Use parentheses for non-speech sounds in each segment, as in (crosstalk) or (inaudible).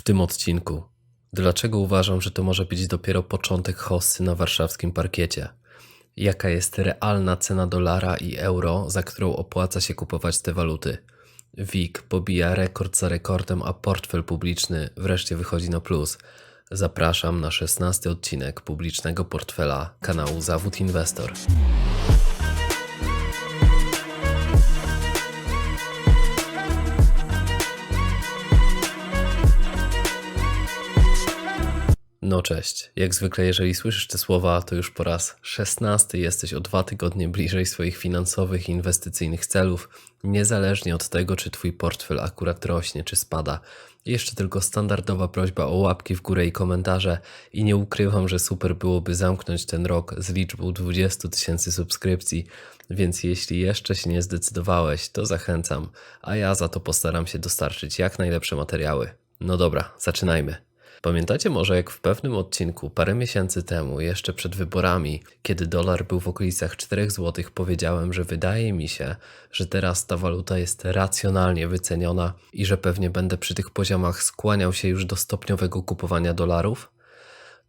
W tym odcinku. Dlaczego uważam, że to może być dopiero początek hossy na warszawskim parkiecie? Jaka jest realna cena dolara i euro, za którą opłaca się kupować te waluty? WIG pobija rekord za rekordem, a portfel publiczny wreszcie wychodzi na plus. Zapraszam na 16 odcinek publicznego portfela kanału Zawód Inwestor. No cześć. Jak zwykle, jeżeli słyszysz te słowa, to już po raz szesnasty jesteś o dwa tygodnie bliżej swoich finansowych i inwestycyjnych celów, niezależnie od tego, czy twój portfel akurat rośnie, czy spada. Jeszcze tylko standardowa prośba o łapki w górę i komentarze i nie ukrywam, że super byłoby zamknąć ten rok z liczbą 20 tysięcy subskrypcji, więc jeśli jeszcze się nie zdecydowałeś, to zachęcam, a ja za to postaram się dostarczyć jak najlepsze materiały. No dobra, zaczynajmy. Pamiętacie może, jak w pewnym odcinku parę miesięcy temu, jeszcze przed wyborami, kiedy dolar był w okolicach 4 zł, powiedziałem, że wydaje mi się, że teraz ta waluta jest racjonalnie wyceniona i że pewnie będę przy tych poziomach skłaniał się już do stopniowego kupowania dolarów?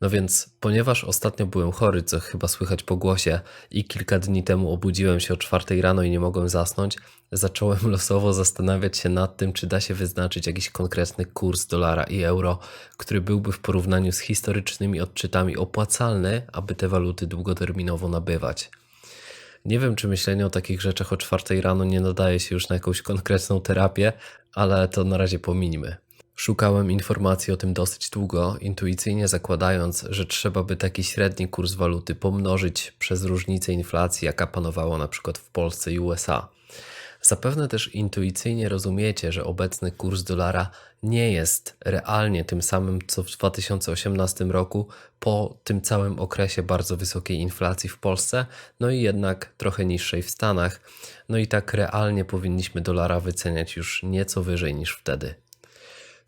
No więc, ponieważ ostatnio byłem chory, co chyba słychać po głosie, i kilka dni temu obudziłem się o czwartej rano i nie mogłem zasnąć, zacząłem (laughs) losowo zastanawiać się nad tym, czy da się wyznaczyć jakiś konkretny kurs dolara i euro, który byłby w porównaniu z historycznymi odczytami opłacalny, aby te waluty długoterminowo nabywać. Nie wiem, czy myślenie o takich rzeczach o czwartej rano nie nadaje się już na jakąś konkretną terapię, ale to na razie pominimy. Szukałem informacji o tym dosyć długo, intuicyjnie zakładając, że trzeba by taki średni kurs waluty pomnożyć przez różnicę inflacji, jaka panowała na przykład w Polsce i USA. Zapewne też intuicyjnie rozumiecie, że obecny kurs dolara nie jest realnie tym samym co w 2018 roku, po tym całym okresie bardzo wysokiej inflacji w Polsce, no i jednak trochę niższej w Stanach. No i tak realnie powinniśmy dolara wyceniać już nieco wyżej niż wtedy.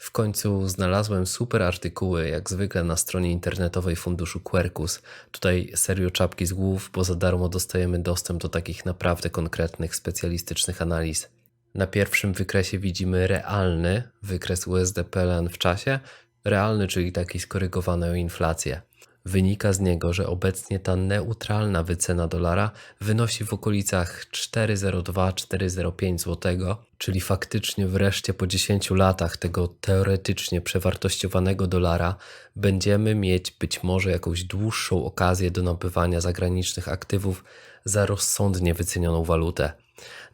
W końcu znalazłem super artykuły, jak zwykle na stronie internetowej funduszu Quercus. Tutaj serio czapki z głów, bo za darmo dostajemy dostęp do takich naprawdę konkretnych, specjalistycznych analiz. Na pierwszym wykresie widzimy realny wykres USD-PLN w czasie, realny, czyli taki skorygowany o inflację. Wynika z niego, że obecnie ta neutralna wycena dolara wynosi w okolicach 4,02-4,05 zł, czyli faktycznie wreszcie po 10 latach tego teoretycznie przewartościowanego dolara będziemy mieć być może jakąś dłuższą okazję do nabywania zagranicznych aktywów za rozsądnie wycenioną walutę.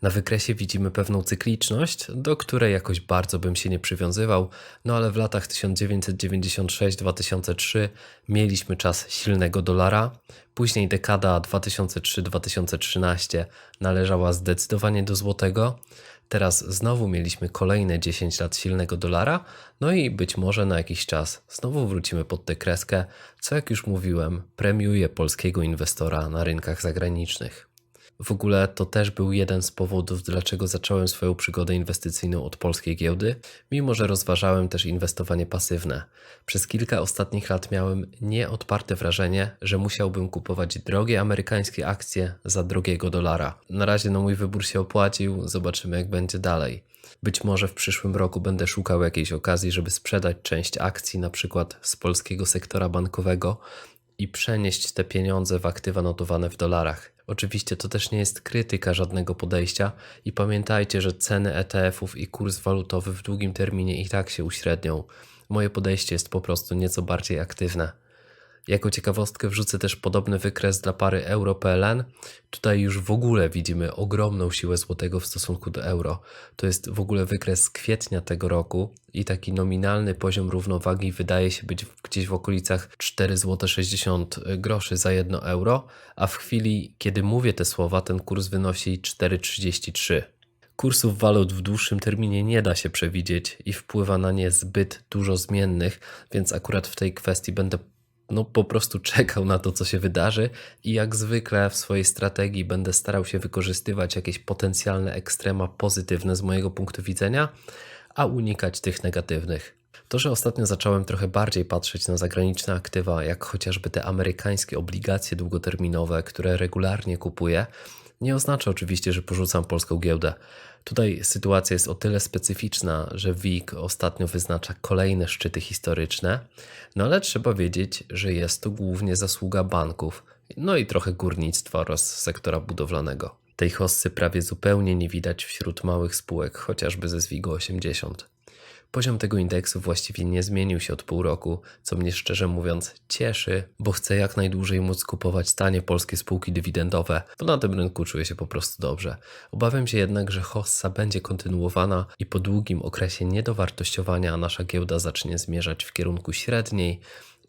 Na wykresie widzimy pewną cykliczność, do której jakoś bardzo bym się nie przywiązywał, no ale w latach 1996-2003 mieliśmy czas silnego dolara, później dekada 2003-2013 należała zdecydowanie do złotego, teraz znowu mieliśmy kolejne 10 lat silnego dolara, no i być może na jakiś czas znowu wrócimy pod tę kreskę, co jak już mówiłem, premiuje polskiego inwestora na rynkach zagranicznych. W ogóle to też był jeden z powodów, dlaczego zacząłem swoją przygodę inwestycyjną od polskiej giełdy, mimo że rozważałem też inwestowanie pasywne. Przez kilka ostatnich lat miałem nieodparte wrażenie, że musiałbym kupować drogie amerykańskie akcje za drogiego dolara. Na razie no mój wybór się opłacił, zobaczymy jak będzie dalej. Być może w przyszłym roku będę szukał jakiejś okazji, żeby sprzedać część akcji, na przykład z polskiego sektora bankowego i przenieść te pieniądze w aktywa notowane w dolarach. Oczywiście to też nie jest krytyka żadnego podejścia i pamiętajcie, że ceny ETF-ów i kurs walutowy w długim terminie i tak się uśrednią. Moje podejście jest po prostu nieco bardziej aktywne. Jako ciekawostkę wrzucę też podobny wykres dla pary euro-PLN. Tutaj już w ogóle widzimy ogromną siłę złotego w stosunku do euro. To jest w ogóle wykres z kwietnia tego roku i taki nominalny poziom równowagi wydaje się być gdzieś w okolicach 4,60 groszy za 1 euro, a w chwili, kiedy mówię te słowa, ten kurs wynosi 4,33. Kursów walut w dłuższym terminie nie da się przewidzieć i wpływa na nie zbyt dużo zmiennych, więc akurat w tej kwestii będę no po prostu (laughs) czekał na to, co się wydarzy i jak zwykle w swojej strategii będę starał się wykorzystywać jakieś potencjalne ekstrema pozytywne z mojego punktu widzenia, a unikać tych negatywnych. To, że ostatnio zacząłem trochę bardziej patrzeć na zagraniczne aktywa, jak chociażby te amerykańskie obligacje długoterminowe, które regularnie kupuję, nie oznacza oczywiście, że porzucam polską giełdę. Tutaj sytuacja jest o tyle specyficzna, że WIG ostatnio wyznacza kolejne szczyty historyczne, no ale trzeba wiedzieć, że jest to głównie zasługa banków, no i trochę górnictwa oraz sektora budowlanego. Tej hossy prawie zupełnie nie widać wśród małych spółek, chociażby ze Zwigo 80. Poziom tego indeksu właściwie nie zmienił się od pół roku, co mnie szczerze mówiąc cieszy, bo chcę jak najdłużej móc kupować tanie polskie spółki dywidendowe, bo na tym rynku czuję się po prostu dobrze. Obawiam się jednak, że hossa będzie kontynuowana i po długim okresie niedowartościowania nasza giełda zacznie zmierzać w kierunku średniej,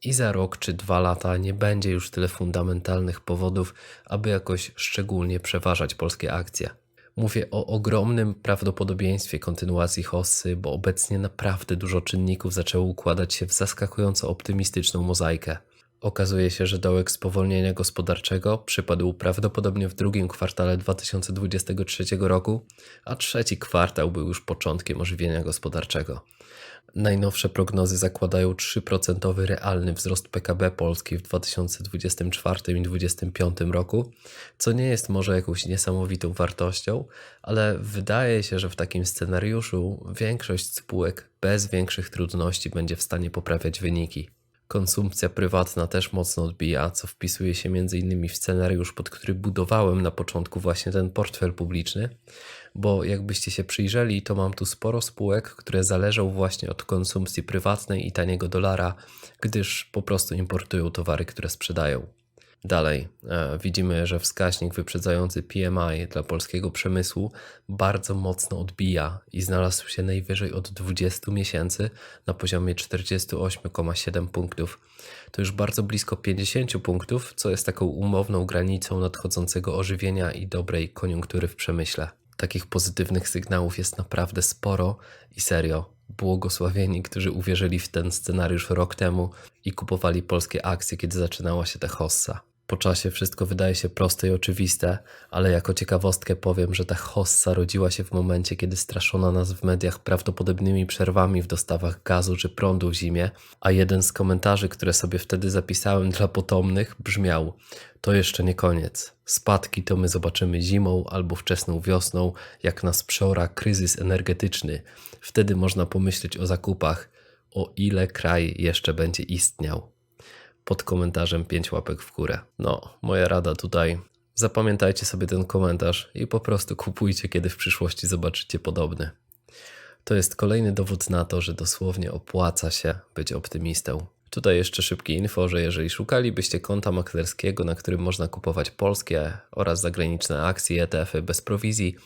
i za rok czy dwa lata nie będzie już tyle fundamentalnych powodów, aby jakoś szczególnie przeważać polskie akcje. Mówię o ogromnym prawdopodobieństwie kontynuacji hossy, bo obecnie naprawdę dużo czynników zaczęło układać się w zaskakująco optymistyczną mozaikę. Okazuje się, że dołek spowolnienia gospodarczego przypadł prawdopodobnie w drugim kwartale 2023 roku, a trzeci kwartał był już początkiem ożywienia gospodarczego. Najnowsze prognozy zakładają 3% realny wzrost PKB Polski w 2024 i 2025 roku, co nie jest może jakąś niesamowitą wartością, ale wydaje się, że w takim scenariuszu większość spółek bez większych trudności będzie w stanie poprawiać wyniki. Konsumpcja prywatna też mocno odbija, co wpisuje się m.in. w scenariusz, pod który budowałem na początku właśnie ten portfel publiczny, bo jakbyście się przyjrzeli, to mam tu sporo spółek, które zależą właśnie od konsumpcji prywatnej i taniego dolara, gdyż po prostu importują towary, które sprzedają. Dalej, e, widzimy, że wskaźnik wyprzedzający PMI dla polskiego przemysłu bardzo mocno odbija i znalazł się najwyżej od 20 miesięcy na poziomie 48,7 punktów. To już bardzo blisko 50 punktów, co jest taką umowną granicą nadchodzącego ożywienia i dobrej koniunktury w przemyśle. Takich pozytywnych sygnałów jest naprawdę sporo i serio. Błogosławieni, którzy uwierzyli w ten scenariusz rok temu i kupowali polskie akcje, kiedy zaczynała się ta hossa. Po czasie wszystko wydaje się proste i oczywiste, ale jako ciekawostkę powiem, że ta hossa rodziła się w momencie, kiedy straszono nas w mediach prawdopodobnymi przerwami w dostawach gazu czy prądu w zimie, a jeden z komentarzy, które sobie wtedy zapisałem dla potomnych, brzmiał: To jeszcze nie koniec. Spadki to my zobaczymy zimą albo wczesną wiosną, jak nas przeora kryzys energetyczny. Wtedy można pomyśleć o zakupach, o ile kraj jeszcze będzie istniał pod komentarzem 5 łapek w górę. No, moja rada tutaj. Zapamiętajcie sobie ten komentarz i po prostu kupujcie, kiedy w przyszłości zobaczycie podobny. To jest kolejny dowód na to, że dosłownie opłaca się być optymistą. Tutaj jeszcze szybkie info, że jeżeli szukalibyście konta maklerskiego, na którym można kupować polskie oraz zagraniczne akcje ETF-y bez prowizji,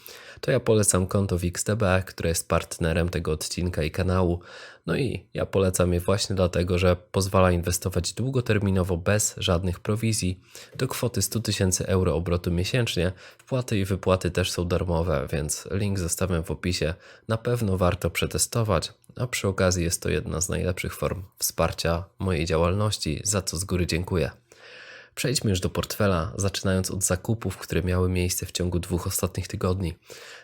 to ja polecam konto WixTB, które jest partnerem tego odcinka i kanału. No i ja polecam je właśnie dlatego, że pozwala inwestować długoterminowo bez żadnych prowizji do kwoty 100 tysięcy euro obrotu miesięcznie. Wpłaty i wypłaty też są darmowe, więc link zostawiam w opisie. Na pewno warto przetestować, a przy okazji jest to jedna z najlepszych form wsparcia mojej działalności, za co z góry dziękuję. Przejdźmy już do portfela, zaczynając od zakupów, które miały miejsce w ciągu dwóch ostatnich tygodni.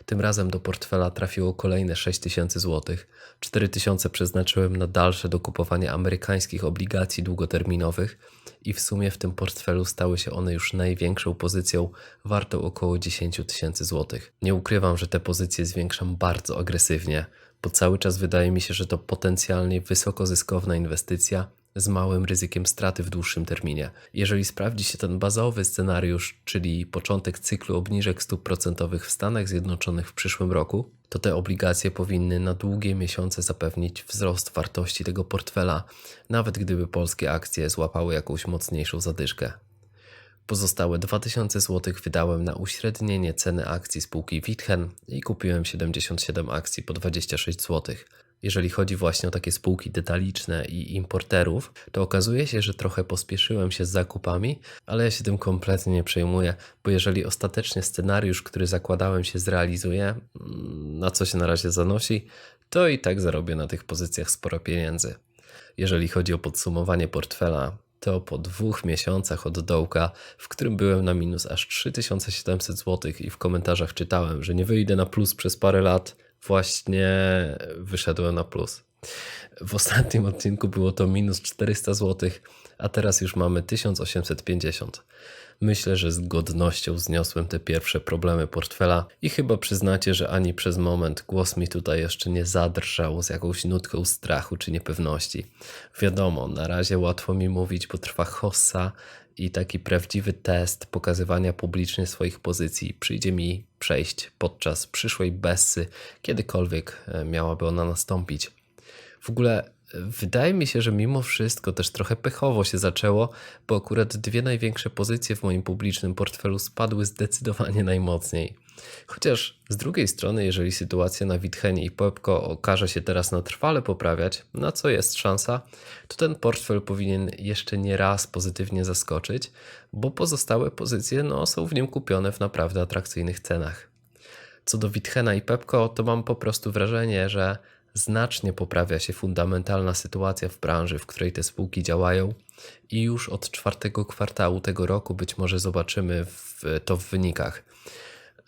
Tym razem do portfela trafiło kolejne 6000 zł. 4000 przeznaczyłem na dalsze dokupowanie amerykańskich obligacji długoterminowych i w sumie w tym portfelu stały się one już największą pozycją, wartą około 10 tysięcy złotych. Nie ukrywam, że te pozycje zwiększam bardzo agresywnie, bo cały czas wydaje mi się, że to potencjalnie wysoko zyskowna inwestycja z małym ryzykiem straty w dłuższym terminie. Jeżeli sprawdzi się ten bazowy scenariusz, czyli początek cyklu obniżek stóp procentowych w Stanach Zjednoczonych w przyszłym roku, to te obligacje powinny na długie miesiące zapewnić wzrost wartości tego portfela, nawet gdyby polskie akcje złapały jakąś mocniejszą zadyszkę. Pozostałe 2000 zł wydałem na uśrednienie ceny akcji spółki Witchen i kupiłem 77 akcji po 26 zł jeżeli chodzi właśnie o takie spółki detaliczne i importerów, to okazuje się, że trochę pospieszyłem się z zakupami, ale ja się tym kompletnie nie przejmuję, bo jeżeli ostatecznie scenariusz, który zakładałem się zrealizuje, mm, na co się na razie zanosi, to i tak zarobię na tych pozycjach sporo pieniędzy. Jeżeli chodzi o podsumowanie portfela, to po dwóch miesiącach od dołka, w którym byłem na minus aż 3700 zł i w komentarzach czytałem, że nie wyjdę na plus przez parę lat, właśnie wyszedłem na plus. W ostatnim odcinku było to minus 400 zł, a teraz już mamy 1850. Myślę, że z godnością zniosłem te pierwsze problemy portfela i chyba przyznacie, że ani przez moment głos mi tutaj jeszcze nie zadrżał z jakąś nutką strachu czy niepewności. Wiadomo, na razie łatwo mi mówić, bo trwa hossa i taki prawdziwy test pokazywania publicznie swoich pozycji przyjdzie mi przejść podczas przyszłej Bessy, kiedykolwiek e, miałaby ona nastąpić. W ogóle Wydaje mi się, że mimo wszystko też trochę pechowo się zaczęło, bo akurat dwie największe pozycje w moim publicznym portfelu spadły zdecydowanie najmocniej. Chociaż z drugiej strony, jeżeli sytuacja na Witchenie i Pepko okaże się teraz na trwale poprawiać, na co jest szansa, to ten portfel powinien jeszcze nie raz pozytywnie zaskoczyć, bo pozostałe pozycje no, są w nim kupione w naprawdę atrakcyjnych cenach. Co do Witchena i Pepko, to mam po prostu wrażenie, że znacznie poprawia się fundamentalna sytuacja w branży, w której te spółki działają i już od czwartego kwartału tego roku być może zobaczymy w, to w wynikach.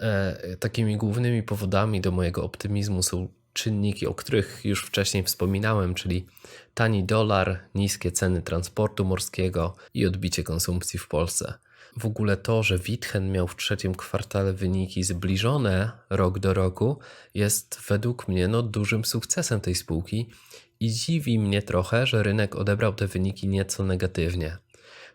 E, takimi głównymi powodami do mojego optymizmu są czynniki, o których już wcześniej wspominałem, czyli tani dolar, niskie ceny transportu morskiego i odbicie konsumpcji w Polsce. W ogóle to, że Witchen miał w trzecim kwartale wyniki zbliżone rok do roku, jest według mnie no, dużym sukcesem tej spółki i dziwi mnie trochę, że rynek odebrał te wyniki nieco negatywnie.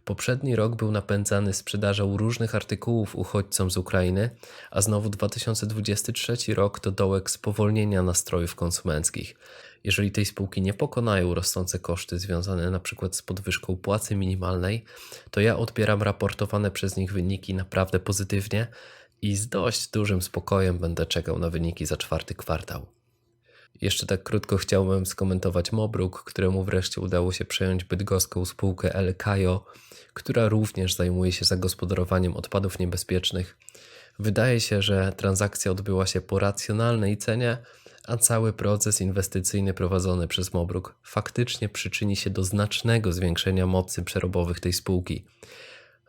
Poprzedni rok był napędzany sprzedażą różnych artykułów uchodźcom z Ukrainy, a znowu 2023 rok to dołek spowolnienia nastrojów konsumenckich. Jeżeli tej spółki nie pokonają rosnące koszty związane np. z podwyżką płacy minimalnej, to ja odbieram raportowane przez nich wyniki naprawdę pozytywnie i z dość dużym spokojem będę czekał na wyniki za czwarty kwartał. Jeszcze tak krótko chciałbym skomentować Mobruk, któremu wreszcie udało się przejąć bydgoską spółkę El Kajo, która również zajmuje się zagospodarowaniem odpadów niebezpiecznych. Wydaje się, że transakcja odbyła się po racjonalnej cenie, a cały proces inwestycyjny prowadzony przez Mobruk faktycznie przyczyni się do znacznego zwiększenia mocy przerobowych tej spółki,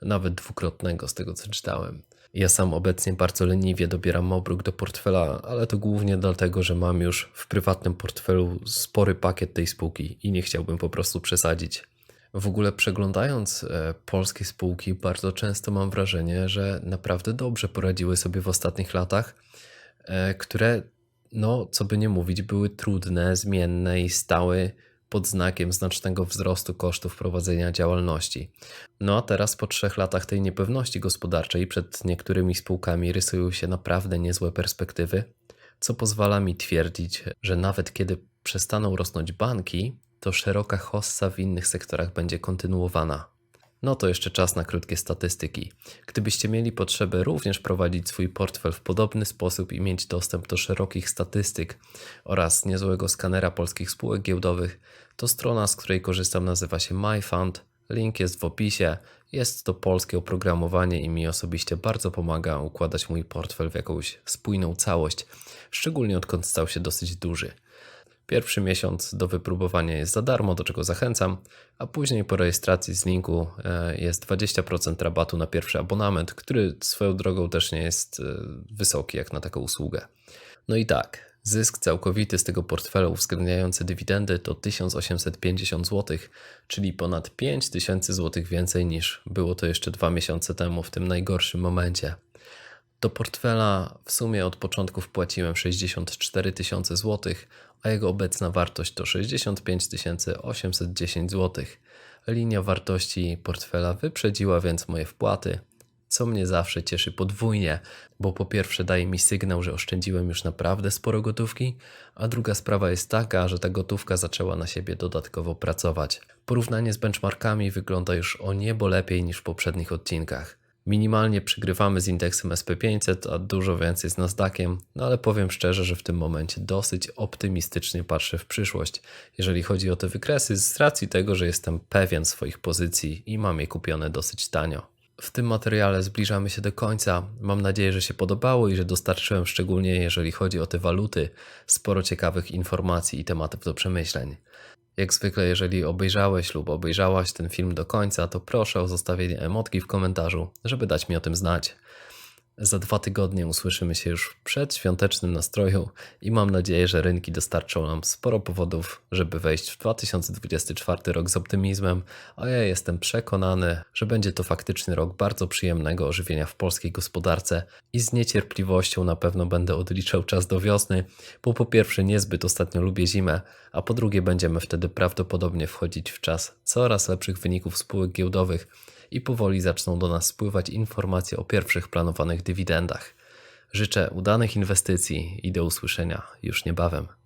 nawet dwukrotnego z tego co czytałem. Ja sam obecnie bardzo leniwie dobieram Mobruk do portfela, ale to głównie dlatego, że mam już w prywatnym portfelu spory pakiet tej spółki i nie chciałbym po prostu przesadzić. W ogóle przeglądając e, polskie spółki, bardzo często mam wrażenie, że naprawdę dobrze poradziły sobie w ostatnich latach, e, które no, co by nie mówić, były trudne, zmienne i stały pod znakiem znacznego wzrostu kosztów prowadzenia działalności. No a teraz po trzech latach tej niepewności gospodarczej przed niektórymi spółkami rysują się naprawdę niezłe perspektywy, co pozwala mi twierdzić, że nawet kiedy przestaną rosnąć banki, to szeroka hossa w innych sektorach będzie kontynuowana. No to jeszcze czas na krótkie statystyki. Gdybyście mieli potrzebę również prowadzić swój portfel w podobny sposób i mieć dostęp do szerokich statystyk oraz niezłego skanera polskich spółek giełdowych, to strona, z której korzystam, nazywa się MyFund. Link jest w opisie. Jest to polskie oprogramowanie i mi osobiście bardzo pomaga układać mój portfel w jakąś spójną całość, szczególnie odkąd stał się dosyć duży. Pierwszy miesiąc do wypróbowania jest za darmo, do czego zachęcam, a później po rejestracji z linku e, jest 20% rabatu na pierwszy abonament, który swoją drogą też nie jest e, wysoki jak na taką usługę. No i tak, zysk całkowity z tego portfela uwzględniający dywidendy to 1850 zł, czyli ponad 5000 zł więcej niż było to jeszcze dwa miesiące temu w tym najgorszym momencie. Do portfela w sumie od początku wpłaciłem 64 tysiące złotych, a jego obecna wartość to 65 810 zł. Linia wartości portfela wyprzedziła więc moje wpłaty, co mnie zawsze cieszy podwójnie, bo po pierwsze daje mi sygnał, że oszczędziłem już naprawdę sporo gotówki, a druga sprawa jest taka, że ta gotówka zaczęła na siebie dodatkowo pracować. Porównanie z benchmarkami wygląda już o niebo lepiej niż w poprzednich odcinkach. Minimalnie przygrywamy z indeksem SP500, a dużo więcej z Nasdaqiem, no ale powiem szczerze, że w tym momencie dosyć optymistycznie patrzę w przyszłość, jeżeli chodzi o te wykresy, z racji tego, że jestem pewien swoich pozycji i mam je kupione dosyć tanio. W tym materiale zbliżamy się do końca. Mam nadzieję, że się podobało i że dostarczyłem, szczególnie jeżeli chodzi o te waluty, sporo ciekawych informacji i tematów do przemyśleń. Jak zwykle, jeżeli obejrzałeś lub obejrzałaś ten film do końca, to proszę o zostawienie emotki w komentarzu, żeby dać mi o tym znać. Za dwa tygodnie usłyszymy się już w przedświątecznym nastroju i mam nadzieję, że rynki dostarczą nam sporo powodów, żeby wejść w 2024 rok z optymizmem, a ja jestem przekonany, że będzie to faktycznie rok bardzo przyjemnego ożywienia w polskiej gospodarce i z niecierpliwością na pewno będę odliczał czas do wiosny, bo po pierwsze niezbyt ostatnio lubię zimę, a po drugie będziemy wtedy prawdopodobnie wchodzić w czas coraz lepszych wyników spółek giełdowych i powoli zaczną do nas spływać informacje o pierwszych planowanych dywidendach. Życzę udanych inwestycji i do usłyszenia już niebawem.